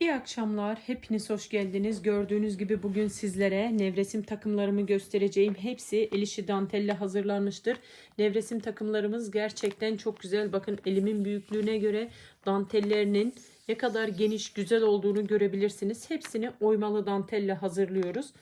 İyi akşamlar. Hepiniz hoş geldiniz. Gördüğünüz gibi bugün sizlere nevresim takımlarımı göstereceğim. Hepsi el işi dantelle hazırlanmıştır. Nevresim takımlarımız gerçekten çok güzel. Bakın elimin büyüklüğüne göre dantellerinin ne kadar geniş, güzel olduğunu görebilirsiniz. Hepsini oymalı dantelle hazırlıyoruz.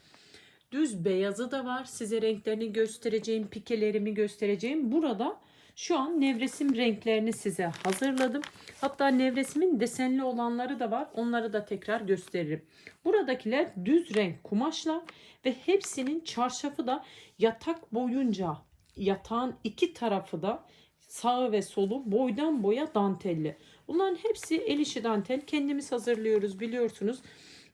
Düz beyazı da var. Size renklerini göstereceğim, pikelerimi göstereceğim. Burada şu an nevresim renklerini size hazırladım. Hatta nevresimin desenli olanları da var. Onları da tekrar gösteririm. Buradakiler düz renk kumaşlar ve hepsinin çarşafı da yatak boyunca yatağın iki tarafı da sağı ve solu boydan boya dantelli. Bunların hepsi el işi dantel. Kendimiz hazırlıyoruz biliyorsunuz.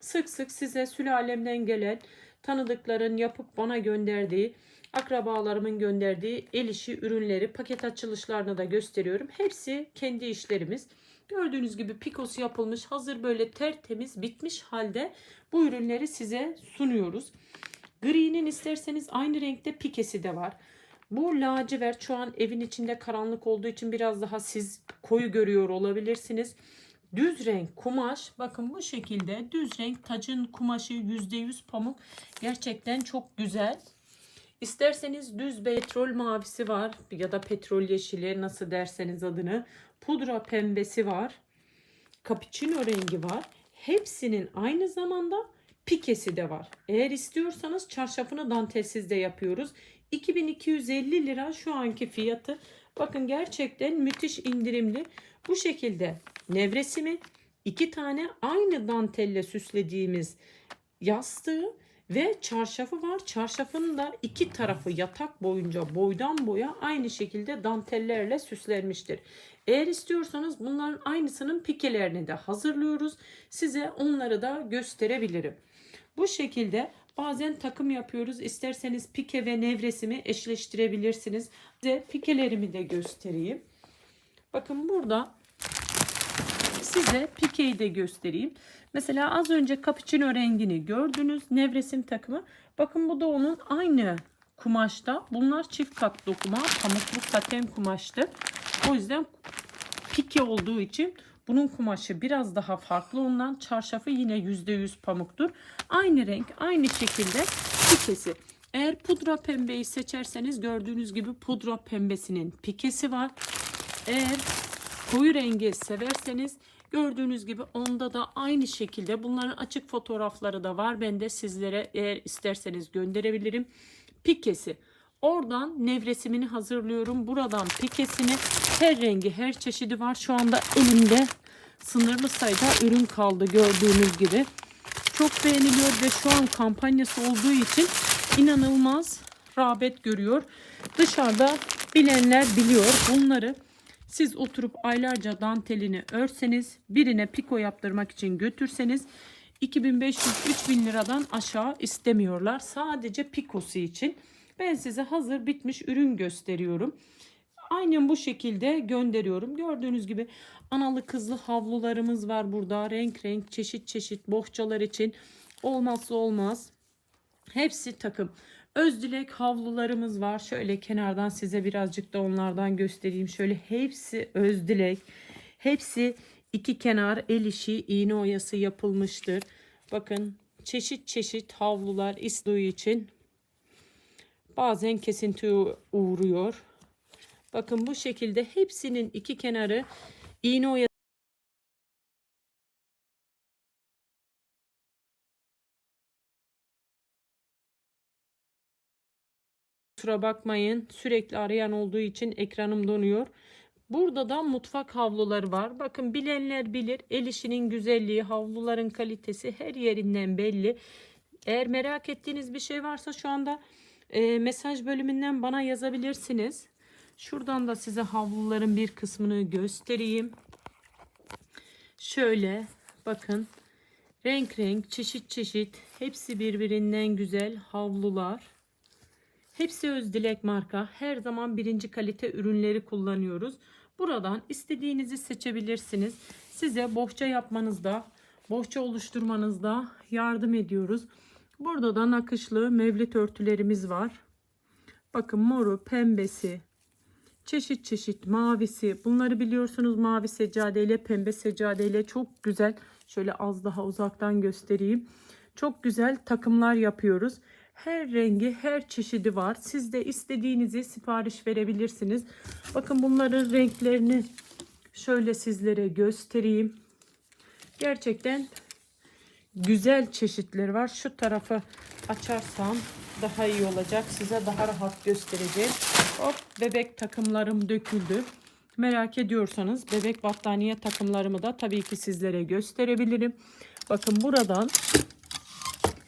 Sık sık size sülalemden gelen tanıdıkların yapıp bana gönderdiği akrabalarımın gönderdiği el işi ürünleri paket açılışlarını da gösteriyorum. Hepsi kendi işlerimiz. Gördüğünüz gibi pikosu yapılmış hazır böyle tertemiz bitmiş halde bu ürünleri size sunuyoruz. Gri'nin isterseniz aynı renkte pikesi de var. Bu lacivert şu an evin içinde karanlık olduğu için biraz daha siz koyu görüyor olabilirsiniz. Düz renk kumaş bakın bu şekilde düz renk tacın kumaşı %100 pamuk gerçekten çok güzel. İsterseniz düz petrol mavisi var ya da petrol yeşili nasıl derseniz adını. Pudra pembesi var. Cappuccino rengi var. Hepsinin aynı zamanda pikesi de var. Eğer istiyorsanız çarşafını dantelsiz de yapıyoruz. 2250 lira şu anki fiyatı. Bakın gerçekten müthiş indirimli. Bu şekilde nevresimi iki tane aynı dantelle süslediğimiz yastığı ve çarşafı var. Çarşafın da iki tarafı yatak boyunca boydan boya aynı şekilde dantellerle süslenmiştir. Eğer istiyorsanız bunların aynısının pikelerini de hazırlıyoruz. Size onları da gösterebilirim. Bu şekilde bazen takım yapıyoruz. İsterseniz pike ve nevresimi eşleştirebilirsiniz. Size pikelerimi de göstereyim. Bakın burada size pikeyi de göstereyim. Mesela az önce cappuccino rengini gördünüz. Nevresim takımı. Bakın bu da onun aynı kumaşta. Bunlar çift kat dokuma. Pamuklu saten kumaştı. O yüzden pike olduğu için bunun kumaşı biraz daha farklı. Ondan çarşafı yine %100 pamuktur. Aynı renk, aynı şekilde pikesi. Eğer pudra pembeyi seçerseniz gördüğünüz gibi pudra pembesinin pikesi var. Eğer koyu rengi severseniz gördüğünüz gibi onda da aynı şekilde bunların açık fotoğrafları da var. Ben de sizlere eğer isterseniz gönderebilirim. Pikesi. Oradan nevresimini hazırlıyorum. Buradan pikesini her rengi her çeşidi var. Şu anda elimde sınırlı sayıda ürün kaldı gördüğünüz gibi. Çok beğeniliyor ve şu an kampanyası olduğu için inanılmaz rağbet görüyor. Dışarıda bilenler biliyor bunları. Siz oturup aylarca dantelini örseniz, birine piko yaptırmak için götürseniz 2500-3000 liradan aşağı istemiyorlar. Sadece pikosu için. Ben size hazır bitmiş ürün gösteriyorum. Aynen bu şekilde gönderiyorum. Gördüğünüz gibi analı kızlı havlularımız var burada. Renk renk çeşit çeşit bohçalar için olmazsa olmaz. Hepsi takım. Özdilek havlularımız var. Şöyle kenardan size birazcık da onlardan göstereyim. Şöyle hepsi özdilek. Hepsi iki kenar el işi iğne oyası yapılmıştır. Bakın çeşit çeşit havlular isteği için bazen kesinti uğruyor. Bakın bu şekilde hepsinin iki kenarı iğne oyası Kusura bakmayın sürekli arayan olduğu için ekranım donuyor. Burada da mutfak havluları var. Bakın bilenler bilir el işinin güzelliği, havluların kalitesi her yerinden belli. Eğer merak ettiğiniz bir şey varsa şu anda e, mesaj bölümünden bana yazabilirsiniz. Şuradan da size havluların bir kısmını göstereyim. Şöyle bakın renk renk çeşit çeşit hepsi birbirinden güzel havlular. Hepsi Özdilek marka. Her zaman birinci kalite ürünleri kullanıyoruz. Buradan istediğinizi seçebilirsiniz. Size bohça yapmanızda, bohça oluşturmanızda yardım ediyoruz. Burada da nakışlı mevlit örtülerimiz var. Bakın moru, pembesi, Çeşit çeşit mavisi. Bunları biliyorsunuz mavi seccadeyle pembe seccadeyle çok güzel. Şöyle az daha uzaktan göstereyim. Çok güzel takımlar yapıyoruz. Her rengi, her çeşidi var. Siz de istediğinizi sipariş verebilirsiniz. Bakın bunların renklerini şöyle sizlere göstereyim. Gerçekten güzel çeşitleri var. Şu tarafı açarsam daha iyi olacak. Size daha rahat göstereceğim. Hop bebek takımlarım döküldü. Merak ediyorsanız bebek battaniye takımlarımı da tabii ki sizlere gösterebilirim. Bakın buradan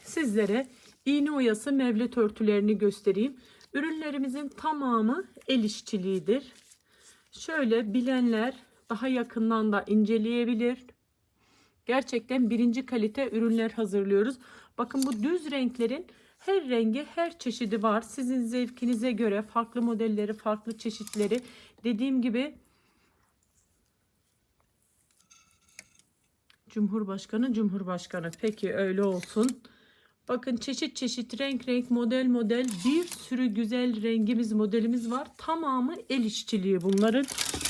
sizlere iğne oyası mevlüt örtülerini göstereyim. Ürünlerimizin tamamı el işçiliğidir. Şöyle bilenler daha yakından da inceleyebilir. Gerçekten birinci kalite ürünler hazırlıyoruz. Bakın bu düz renklerin her rengi, her çeşidi var. Sizin zevkinize göre farklı modelleri, farklı çeşitleri. Dediğim gibi Cumhurbaşkanı, Cumhurbaşkanı. Peki öyle olsun. Bakın çeşit çeşit renk renk model model bir sürü güzel rengimiz modelimiz var. Tamamı el işçiliği bunların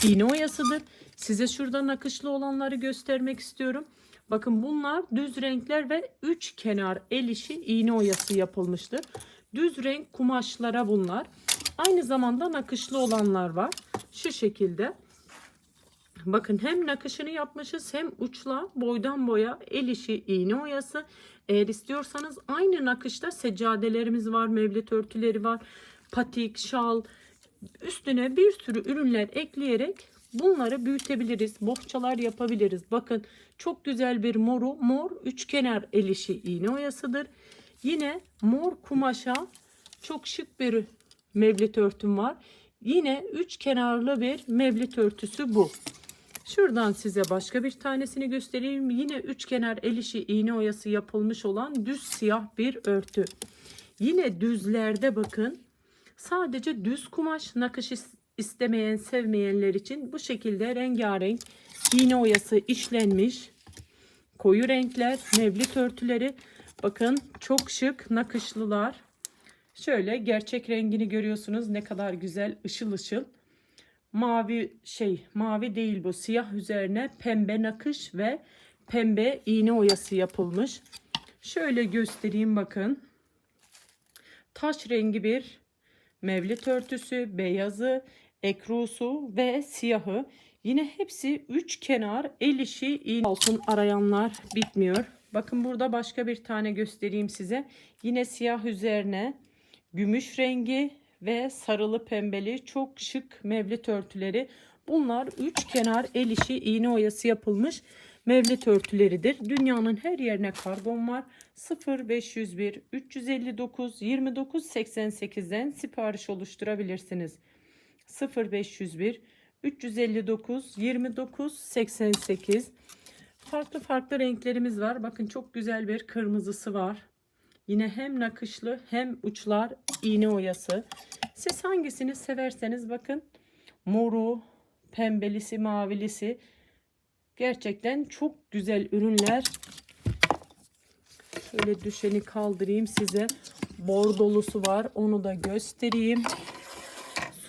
iğne oyasıdır. Size şurada nakışlı olanları göstermek istiyorum. Bakın bunlar düz renkler ve üç kenar el işi iğne oyası yapılmıştır. Düz renk kumaşlara bunlar. Aynı zamanda nakışlı olanlar var. Şu şekilde. Bakın hem nakışını yapmışız hem uçla boydan boya el işi iğne oyası. Eğer istiyorsanız aynı nakışta seccadelerimiz var, mevlüt örtüleri var, patik, şal, üstüne bir sürü ürünler ekleyerek bunları büyütebiliriz. Bohçalar yapabiliriz. Bakın çok güzel bir moru, mor üçkenar el işi iğne oyasıdır. Yine mor kumaşa çok şık bir mevlüt örtüm var. Yine üç kenarlı bir mevlüt örtüsü bu. Şuradan size başka bir tanesini göstereyim. Yine üç kenar el işi iğne oyası yapılmış olan düz siyah bir örtü. Yine düzlerde bakın. Sadece düz kumaş nakış istemeyen sevmeyenler için bu şekilde rengarenk iğne oyası işlenmiş. Koyu renkler mevlit örtüleri. Bakın çok şık nakışlılar. Şöyle gerçek rengini görüyorsunuz. Ne kadar güzel ışıl ışıl mavi şey mavi değil bu siyah üzerine pembe nakış ve pembe iğne oyası yapılmış. Şöyle göstereyim bakın. Taş rengi bir mevlit örtüsü, beyazı, ekrusu ve siyahı. Yine hepsi üç kenar el işi iğne olsun arayanlar bitmiyor. Bakın burada başka bir tane göstereyim size. Yine siyah üzerine gümüş rengi ve sarılı pembeli çok şık mevlit örtüleri. Bunlar üç kenar el işi iğne oyası yapılmış mevlit örtüleridir. Dünyanın her yerine karbon var. 0501 359 29 88'den sipariş oluşturabilirsiniz. 0501 359 29 88 farklı farklı renklerimiz var. Bakın çok güzel bir kırmızısı var. Yine hem nakışlı hem uçlar iğne oyası. Siz hangisini severseniz bakın moru, pembelisi, mavilisi gerçekten çok güzel ürünler. Şöyle düşeni kaldırayım size. Bordolusu var. Onu da göstereyim.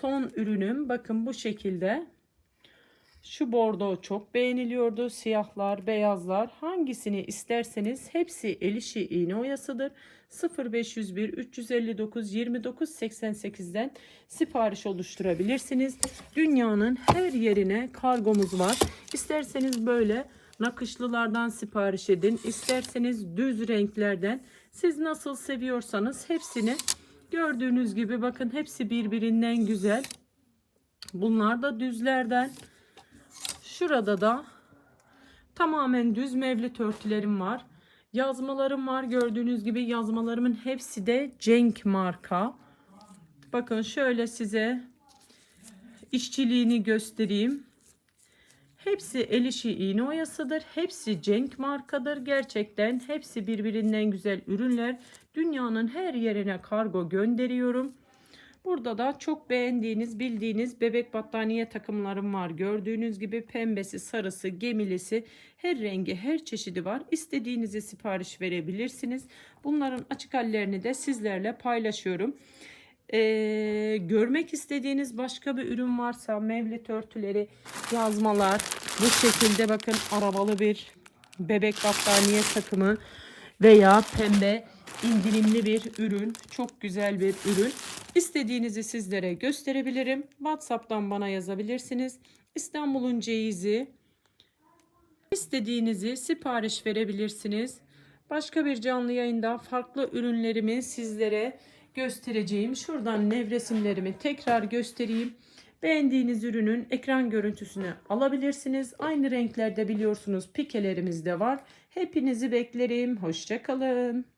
Son ürünüm bakın bu şekilde. Şu bordo çok beğeniliyordu. Siyahlar, beyazlar hangisini isterseniz hepsi el işi iğne oyasıdır. 0501 359 29 88'den sipariş oluşturabilirsiniz. Dünyanın her yerine kargomuz var. İsterseniz böyle nakışlılardan sipariş edin. İsterseniz düz renklerden. Siz nasıl seviyorsanız hepsini gördüğünüz gibi bakın hepsi birbirinden güzel. Bunlar da düzlerden. Şurada da tamamen düz mevlit örtülerim var. Yazmalarım var. Gördüğünüz gibi yazmalarımın hepsi de Cenk marka. Bakın şöyle size işçiliğini göstereyim. Hepsi el işi iğne oyasıdır. Hepsi Cenk markadır. Gerçekten hepsi birbirinden güzel ürünler. Dünyanın her yerine kargo gönderiyorum. Burada da çok beğendiğiniz, bildiğiniz bebek battaniye takımlarım var. Gördüğünüz gibi pembesi, sarısı, gemilisi, her rengi, her çeşidi var. İstediğinizi sipariş verebilirsiniz. Bunların açık hallerini de sizlerle paylaşıyorum. Ee, görmek istediğiniz başka bir ürün varsa mevlit örtüleri, yazmalar, bu şekilde bakın arabalı bir bebek battaniye takımı veya pembe indirimli bir ürün. Çok güzel bir ürün. İstediğinizi sizlere gösterebilirim. WhatsApp'tan bana yazabilirsiniz. İstanbul'un ceyizi istediğinizi sipariş verebilirsiniz. Başka bir canlı yayında farklı ürünlerimi sizlere göstereceğim. Şuradan nevresimlerimi tekrar göstereyim. Beğendiğiniz ürünün ekran görüntüsünü alabilirsiniz. Aynı renklerde biliyorsunuz pikelerimiz de var. Hepinizi beklerim. Hoşçakalın.